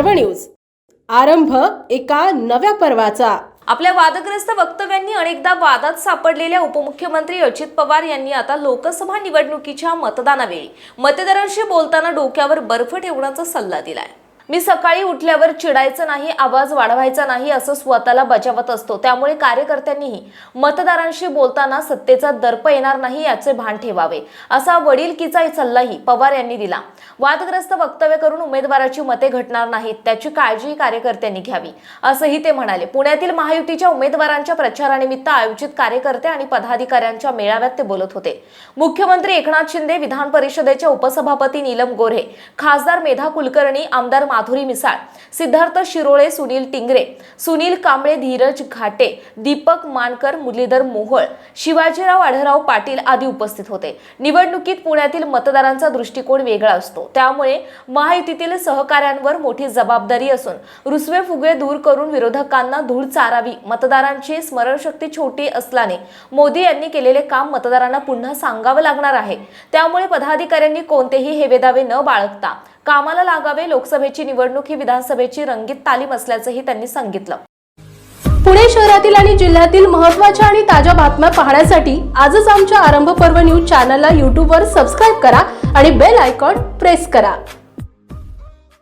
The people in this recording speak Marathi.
न्यूज. आरंभ एका नव्या पर्वाचा. आपल्या वादग्रस्त वक्तव्यांनी अनेकदा वादात सापडलेल्या उपमुख्यमंत्री अजित पवार यांनी आता लोकसभा निवडणुकीच्या मतदानावेळी. मतदारांशी बोलताना डोक्यावर बर्फ ठेवण्याचा सल्ला दिलाय. मी सकाळी उठल्यावर चिडायचं नाही आवाज वाढवायचा नाही असं स्वतःला बजावत असतो. त्यामुळे कार्यकर्त्यांनीही मतदारांशी बोलताना सत्तेचा दर्प येणार नाही याचे भान ठेवावे. असा वडीलकीचा सल्लाही पवार यांनी दिला. वादग्रस्त वक्तव्य करून उमेदवाराची मते घटणार नाहीत त्याची काळजी कार्यकर्त्यांनी घ्यावी असंही ते म्हणाले. पुण्यातील महायुतीच्या उमेदवारांच्या प्रचारानिमित्त आयोजित कार्यकर्ते आणि पदाधिकाऱ्यांच्या मेळाव्यात ते बोलत होते. मुख्यमंत्री एकनाथ शिंदे विधान परिषदेच्या उपसभापती नीलम गोऱ्हे खासदार मेधा कुलकर्णी आमदार माधुरी मिसाळ सिद्धार्थ शिरोळे सुनील टिंगरे सुनील कांबळे धीरज घाटे दीपक मानकर मुरलीधर मोहोळ शिवाजीराव आढळराव पाटील आदी उपस्थित होते. निवडणुकीत पुण्यातील मतदारांचा दृष्टिकोन वेगळा असतो. त्यामुळे महायुतीतील सहकाऱ्यांवर मोठी जबाबदारी असून रुसवे फुगवे दूर करून विरोधकांना धूळ चारावी मतदारांची स्मरणशक्ती छोटी असल्याने मोदी यांनी केलेले काम मतदारांना पुन्हा सांगावं लागणार आहे. त्यामुळे पदाधिकाऱ्यांनी कोणतेही हेवेदावे न बाळगता कामाला लागावे लोकसभेची निवडणूक ही विधानसभेची रंगीत तालीम असल्याचंही त्यांनी सांगितलं. पुणे शहरातील आणि जिल्ह्यातील महत्त्वाच्या आणि ताज्या बातम्या पाहण्यासाठी आजच आमच्या आरंभ पर्व न्यूज चॅनलला यूट्यूबवर सबस्क्राईब करा आणि बेल आयकॉन प्रेस करा.